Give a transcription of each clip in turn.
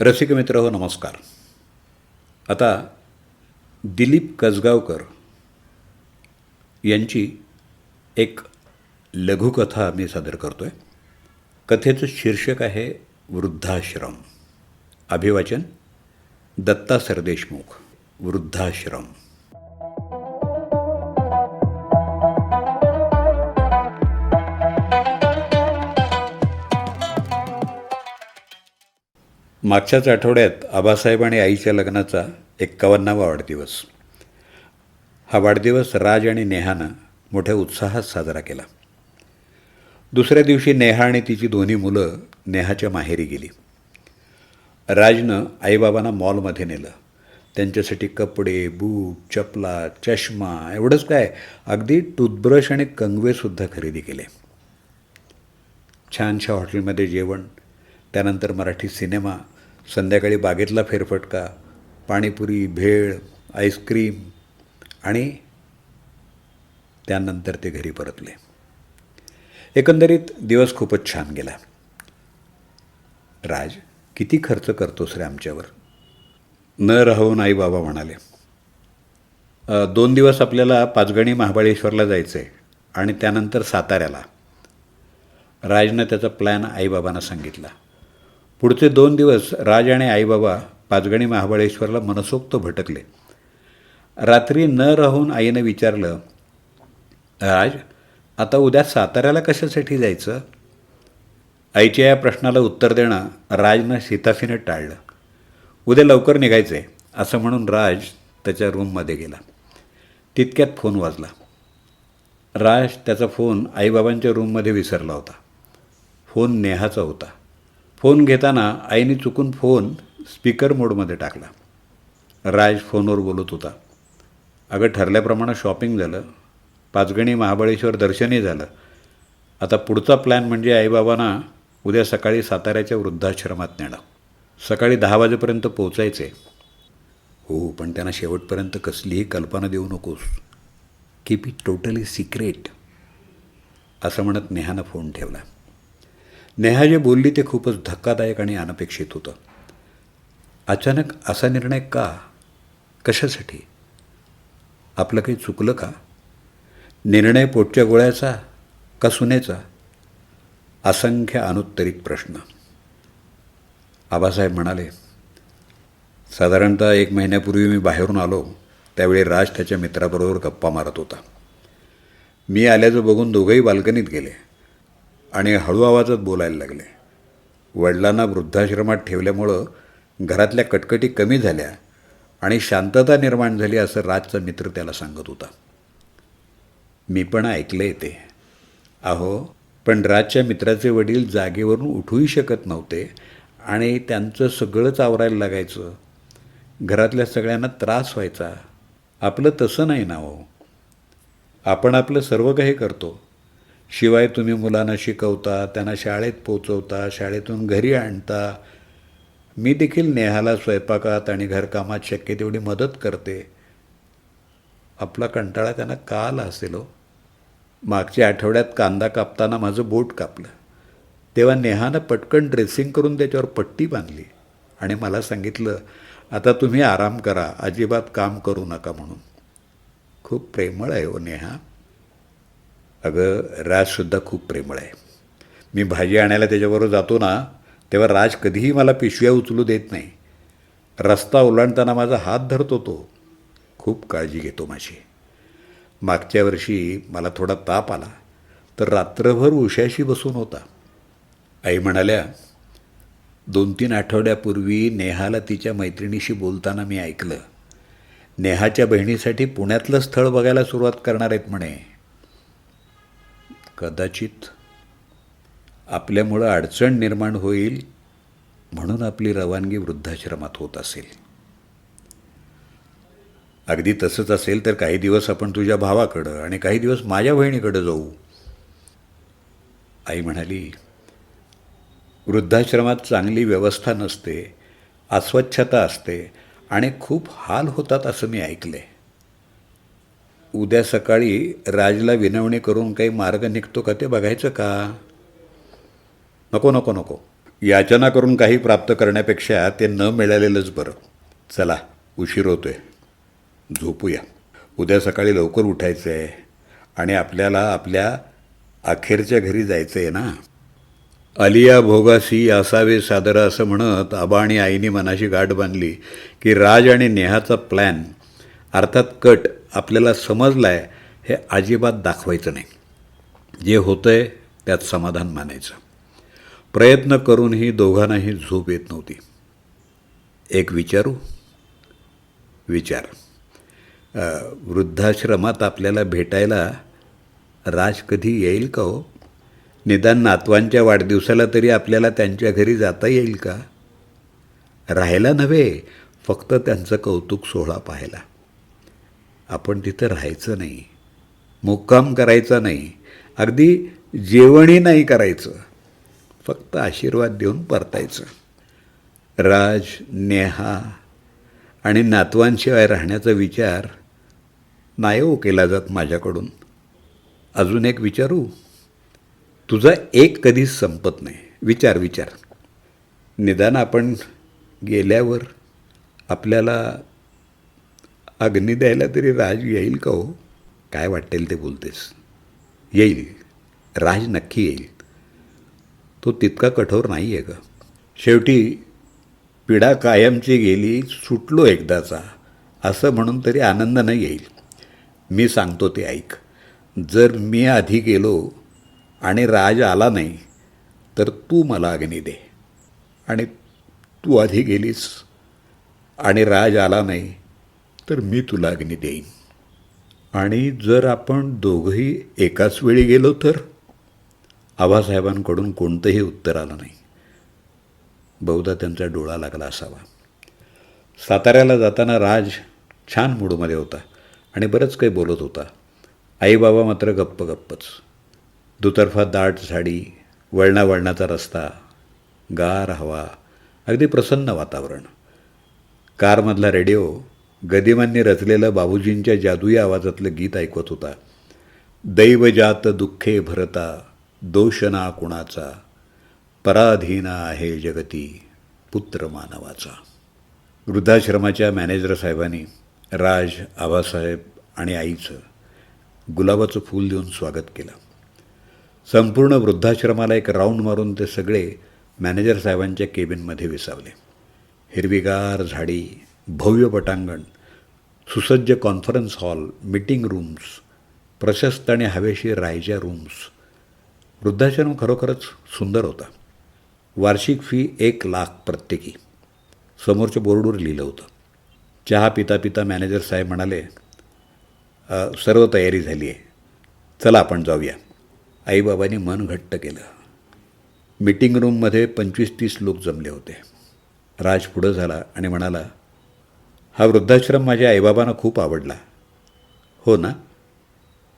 रसिक मित्र हो नमस्कार. आता दिलीप कसगावकर यांची एक लघुकथा मी सादर करतो आहे कथेचं शीर्षक आहे वृद्धाश्रम. अभिवाचन दत्ता सरदेशमुख वृद्धाश्रम. मागच्याच आठवड्यात आबासाहेब आणि आईच्या लग्नाचा एक्कावन्नावा वाढदिवस. हा वाढदिवस राज आणि नेहानं मोठ्या उत्साहात साजरा केला. दुसऱ्या दिवशी नेहा आणि तिची दोन्ही मुलं नेहाच्या माहेरी गेली. राजनं आईबाबांना मॉलमध्ये नेलं. त्यांच्यासाठी कपडे बूट चपला चष्मा एवढंच काय अगदी टूथब्रश आणि कंगवेसुद्धा खरेदी केले. छानशा हॉटेलमध्ये जेवण त्यानंतर मराठी सिनेमा संध्याकाळी बागेतला फेरफटका पाणीपुरी भेळ आईस्क्रीम आणि त्यानंतर ते घरी परतले. एकंदरीत दिवस खूपच छान गेला. राज किती खर्च करतोस रे आमच्यावर? न राहून आई बाबा म्हणाले. दोन दिवस आपल्याला पाचगणी महाबळेश्वरला जायचं आहे आणि त्यानंतर साताऱ्याला. राजनं त्याचा प्लॅन आईबाबांना सांगितला. पुढचे दोन दिवस राज आणि आईबाबा पाचगणी महाबळेश्वरला मनसोक्त भटकले. रात्री न राहून आईनं विचारलं राज आता उद्या साताऱ्याला कशासाठी जायचं? आईच्या या प्रश्नाला उत्तर देणं राजनं शिताफीनं टाळलं. उद्या लवकर निघायचं आहे असं म्हणून राज त्याच्या रूममध्ये गेला. तितक्यात फोन वाजला. राज त्याचा फोन आईबाबांच्या रूममध्ये विसरला होता. फोन नेहाचा होता. फोन घेताना आईने चुकून फोन स्पीकर मोडमध्ये टाकला. राज फोनवर बोलत होता. अगं ठरल्याप्रमाणे शॉपिंग झालं. पाचगणी महाबळेश्वर दर्शनही झालं. आता पुढचा प्लॅन म्हणजे आईबाबांना उद्या सकाळी साताऱ्याच्या वृद्धाश्रमात नेणं. सकाळी दहा वाजेपर्यंत पोचायचे हो पण त्यांना शेवटपर्यंत कसलीही कल्पना देऊ नकोस. कीप इट टोटली सिक्रेट असं म्हणत नेहानं फोन ठेवला. नेहा जे बोलली ते खूपच धक्कादायक आणि अनपेक्षित होतं. अचानक असा निर्णय का? कशासाठी? आपलं काही चुकलं का? निर्णय पोटच्या गोळ्याचा का सुनेचा? असंख्य अनुत्तरित प्रश्न. आबासाहेब म्हणाले साधारणतः एक महिन्यापूर्वी मी बाहेरून आलो त्यावेळी राज त्याच्या मित्राबरोबर गप्पा मारत होता. मी आल्याचं बघून दोघंही बाल्कनीत गेले. आणि हळू आवाजात बोलायला लागले. वडिलांना वृद्धाश्रमात ठेवल्यामुळं घरातल्या कटकटी कमी झाल्या आणि शांतता निर्माण झाली असं राजचा मित्र त्याला सांगत होता. मी पण ऐकलं ते. अहो पण राजच्या मित्राचे वडील जागेवरून उठूही शकत नव्हते आणि त्यांचं सगळंच आवरायला लागायचं. घरातल्या सगळ्यांना त्रास व्हायचा. आपलं तसं नाही ना हो. आपण आपलं सर्व काही करतो. शिवाय तुम्ही मुलांना शिकवता त्यांना शाळेत पोचवता शाळेतून घरी आणता मी देखील नेहाला स्वयंपाकात आणि घरकामात शक्य तेवढी मदत करते. आपला कंटाळा त्यांना का आला असेल हो? मागच्या आठवड्यात कांदा कापताना माझं बोट कापलं. तेव्हा नेहानं पटकन ड्रेसिंग करून त्याच्यावर पट्टी बांधली आणि मला सांगितलं आता तुम्ही आराम करा अजिबात काम करू नका म्हणून. खूप प्रेमळ आहे हो नेहा. अगं राजसुद्धा खूप प्रेमळ आहे. मी भाजी आणायला त्याच्याबरोबर जातो ना तेव्हा राज कधीही मला पिशव्या उचलू देत नाही. रस्ता ओलांडताना माझा हात धरतो तो. खूप काळजी घेतो माझी. मागच्या वर्षी मला थोडा ताप आला तर रात्रभर उशाशी बसून होता. आई म्हणाल्या दोन तीन आठवड्यापूर्वी नेहाला तिच्या मैत्रिणीशी बोलताना मी ऐकलं. नेहाच्या बहिणीसाठी पुण्यातलं स्थळ बघायला सुरुवात करणार आहेत म्हणे. कदाचित आपल्यामुळं अडचण निर्माण होईल म्हणून आपली रवानगी वृद्धाश्रमात होत असेल. अगदी तसंच असेल तर काही दिवस आपण तुझ्या भावाकडं आणि काही दिवस माझ्या बहिणीकडं जाऊ. आई म्हणाली वृद्धाश्रमात चांगली व्यवस्था नसते अस्वच्छता असते आणि खूप हाल होतात असं मी ऐकले उद्या सकाळी राजला विनवणी करून काही मार्ग निघतो का ते बघायचं का? नको नको नको. याचना करून काही प्राप्त करण्यापेक्षा ते न मिळालेलंच बरं. चला उशीर होतो आहे झोपूया. उद्या सकाळी लवकर उठायचं आहे आणि आपल्याला आपल्या अखेरच्या घरी जायचं आहे ना? अलिया भोगासी असावे सादर असं म्हणत आबा आणि आईने मनाशी गाठ बांधली की राज आणि नेहाचा प्लॅन अर्थात कट आपल्याला समजला आहे हे अजिबात दाखवायचं नाही. जे होतं आहे त्यात समाधान मानायचं. प्रयत्न करूनही दोघांनाही झोप येत नव्हती. एक विचारू? विचार. वृद्धाश्रमात आपल्याला भेटायला राज कधी येईल का हो? निदान नातवांच्या वाढदिवसाला तरी आपल्याला त्यांच्या घरी जाता येईल का? राहायला नव्हे फक्त त्यांचं कौतुक सोहळा पाहायला. आपण तिथं राहायचं नाही. मुक्काम करायचा नाही. अगदी जेवणही नाही करायचं. फक्त आशीर्वाद देऊन परतायचं. राज नेहा आणि नातवांशिवाय राहण्याचा विचार नाही केला जात माझ्याकडून. अजून एक विचारू? तुझा एक कधीच संपत नाही. विचार विचार. निदान आपण गेल्यावर आपल्याला अग्नी द्यायला तरी राज येईल का हो? काय वाटेल ते बोलतेस. येईल. राज नक्की येईल. तो तितका कठोर नाही आहे का शेवटी पिढा कायमची गेली सुटलो एकदाचा. असं म्हणून तरी आनंद नाही येईल. मी सांगतो ते ऐक. जर मी आधी गेलो आणि राज आला नाही तर तू मला अग्नी दे. आणि तू आधी गेलीस आणि राज आला नाही तर मी तुला अग्नी देईन. आणि जर आपण दोघंही एकाच वेळी गेलो तर? आबासाहेबांकडून कोणतंही उत्तर आलं नाही. बहुधा त्यांचा डोळा लागला असावा. साताऱ्याला जाताना राज छान मूडमध्ये होता आणि बरंच काही बोलत होता. आई बाबा मात्र गप्प गप्पच. दुतर्फा दाट झाडी वळणा वळणाचा रस्ता गार हवा अगदी प्रसन्न वातावरण. कारमधला रेडिओ गदिमांनी रचलेलं बाबूजींच्या जादुई आवाजातलं गीत ऐकत होता. दैवजात दुःखे भरता दोषना कुणाचा पराधीना आहे जगती पुत्र मानवाचा. वृद्धाश्रमाच्या मॅनेजर साहेबांनी राज आबासाहेब आणि आईचं गुलाबाचं फूल देऊन स्वागत केलं. संपूर्ण वृद्धाश्रमाला एक राऊंड मारून ते सगळे मॅनेजर साहेबांच्या केबिनमध्ये विसावले. हिरवीगार झाडी भव्य पटांगण सुसज्ज कॉन्फरन्स हॉल मीटिंग रूम्स प्रशस्त आणि हवेशीर राहायच्या रूम्स वृद्धाश्रम खरोखरच सुंदर होता. वार्षिक फी एक लाख प्रत्येकी. समोरच्या बोर्डवर लिहिलं होतं. चहा पिता पिता मॅनेजर साहेब म्हणाले सर्व तयारी झाली आहे चला आपण जाऊया. आईबाबांनी मन घट्ट केलं. मीटिंग रूममध्ये पंचवीस तीस लोक जमले होते. राज पुढं झाला आणि म्हणाला हा वृद्धाश्रम माझ्या आईबाबांना खूप आवडला. हो ना?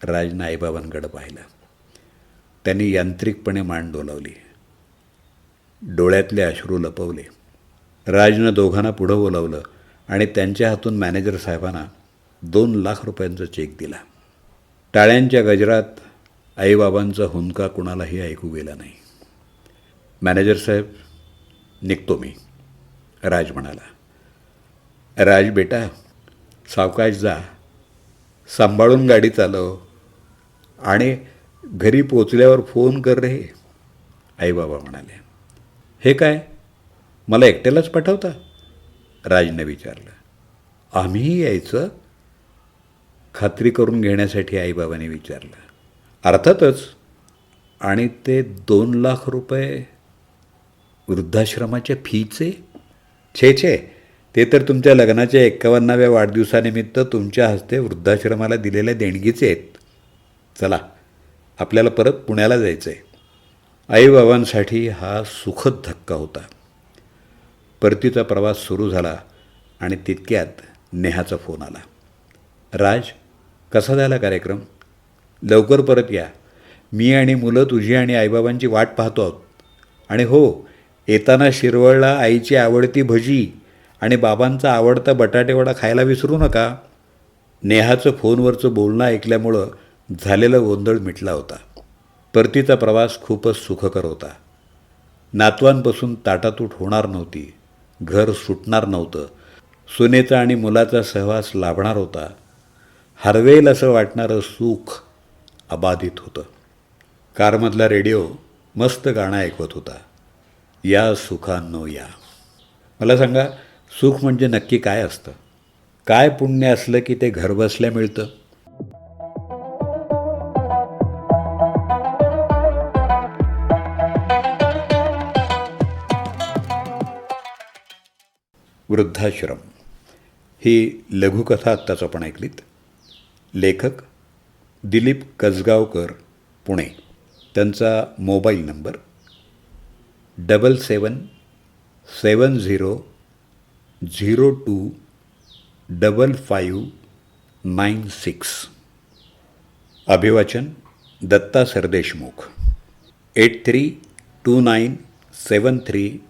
राजनं आईबाबांकडं पाहिलं. त्यांनी यांत्रिकपणे मान डोलावली. डोळ्यातले अश्रू लपवले. राजनं दोघांना पुढं बोलावलं आणि त्यांच्या हातून मॅनेजर साहेबांना दोन लाख रुपयांचा चेक दिला. टाळ्यांच्या गजरात आईबाबांचा हुंदका कुणालाही ऐकू गेला नाही. मॅनेजर साहेब निघतो मी. राज म्हणाला. राज बेटा सावकाश जा. सांभाळून गाडी चालव. आणि घरी पोचल्यावर फोन कर रे. आईबाबा म्हणाले. हे काय? मला एकट्यालाच पाठवता? राजने विचारलं. आम्हीही यायचं? खात्री करून घेण्यासाठी आईबाबाने विचारलं. अर्थातच. आणि ते दोन लाख रुपये वृद्धाश्रमाच्या फीचे छे छे. ते तर तुमच्या लग्नाच्या एक्कावन्नाव्या वाढदिवसानिमित्त तुमच्या हस्ते वृद्धाश्रमाला दिलेल्या देणगीचे आहेत. चला आपल्याला परत पुण्याला जायचं आहे आईबाबांसाठी हा सुखद धक्का होता. परतीचा प्रवास सुरू झाला आणि तितक्यात नेहाचा फोन आला. राज कसा झाला कार्यक्रम? लवकर परत या. मी आणि मुलं तुझी आणि आईबाबांची वाट पाहतो आहोत. आणि हो येताना शिरवळला आईची आवडती भजी आणि बाबांचा आवडता बटाटेवडा खायला विसरू नका. नेहाचं फोनवरचं बोलणं ऐकल्यामुळं झालेला गोंधळ मिटला होता. परतीचा प्रवास खूपच सुखकर होता. नातवांपासून ताटातूट होणार नव्हती. घर सुटणार नव्हतं. सुनेचा आणि मुलाचा सहवास लाभणार होता. हरवेल असं वाटणारं सुख अबाधित होतं. कारमधला रेडिओ मस्त गाणं ऐकवत होता. या सुखांनो या. मला सांगा सुख म्हणजे नक्की काय असतं? काय पुण्य असलं की ते घरबसल्या मिळतं? वृद्धाश्रम. ही लघुकथा आत्ताच आपण ऐकलीत. लेखक दिलीप कसगावकर पुणे. त्यांचा mobile number double seven seven zero zero two double five nine six. अभिवाचन Datta Sardeshmukh. Eight three two nine seven three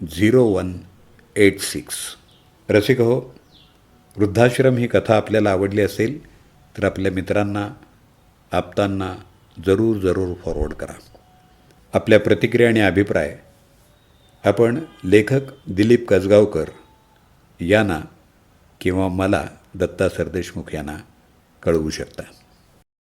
zero one eight six. रसिक हो वृद्धाश्रम ही कथा आपल्याला आवडली असेल तर आपल्या मित्रांना आप्तांना जरूर जरूर फॉरवर्ड करा. आपल्या प्रतिक्रिया आणि अभिप्राय आपण लेखक दिलीप कसगावकर यांना किंवा मला दत्ता सरदेशमुख यांना कळवू शकता.